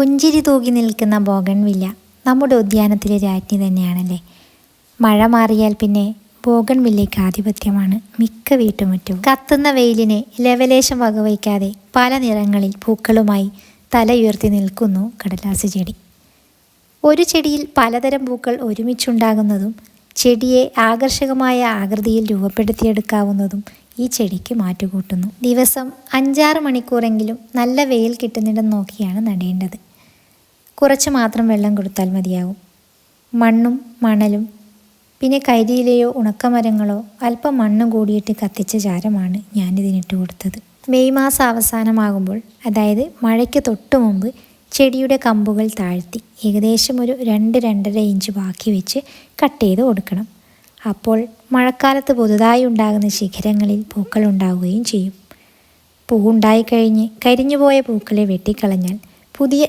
പുഞ്ചിരി തൂകി നിൽക്കുന്ന ബോഗൺവില്ല നമ്മുടെ ഉദ്യാനത്തിലെ രാജ്ഞി തന്നെയാണല്ലേ? മഴ മാറിയാൽ പിന്നെ ബോഗൺവില്ലയ്ക്ക് ആധിപത്യമാണ് മിക്ക വീട്ടുമുറ്റവും. കത്തുന്ന വെയിലിനെ ലവലേശം വകവയ്ക്കാതെ പല നിറങ്ങളിൽ പൂക്കളുമായി തലയുയർത്തി നിൽക്കുന്നു കടലാസ് ചെടി. ഒരു ചെടിയിൽ പലതരം പൂക്കൾ ഒരുമിച്ചുണ്ടാകുന്നതും ചെടിയെ ആകർഷകമായ ആകൃതിയിൽ രൂപപ്പെടുത്തിയെടുക്കാവുന്നതും ഈ ചെടിക്ക് മാറ്റുകൂട്ടുന്നു. ദിവസം അഞ്ചാറ് മണിക്കൂറെങ്കിലും നല്ല വെയിൽ കിട്ടുന്നിടം നോക്കിയാണ് നടേണ്ടത്. കുറച്ച് മാത്രം വെള്ളം കൊടുത്താൽ മതിയാവും. മണ്ണും മണലും പിന്നെ കരിയിലയോ ഉണക്കമരങ്ങളോ അല്പം മണ്ണും കൂടിയിട്ട് കത്തിച്ച ചാരമാണ് ഞാനിതിനിട്ട് കൊടുത്തത്. മെയ് മാസം അവസാനമാകുമ്പോൾ അതായത് മഴയ്ക്ക് തൊട്ടു മുമ്പ് ചെടിയുടെ കമ്പുകൾ താഴ്ത്തി ഏകദേശം ഒരു രണ്ട് രണ്ടര ഇഞ്ച് ബാക്കി വെച്ച് കട്ട് ചെയ്ത് കൊടുക്കണം. അപ്പോൾ മഴക്കാലത്ത് പുതുതായി ഉണ്ടാകുന്ന ശിഖരങ്ങളിൽ പൂക്കൾ ഉണ്ടാവുകയും ചെയ്യും. പൂവുണ്ടായിക്കഴിഞ്ഞ് കരിഞ്ഞുപോയ പൂക്കളെ വെട്ടിക്കളഞ്ഞാൽ പുതിയ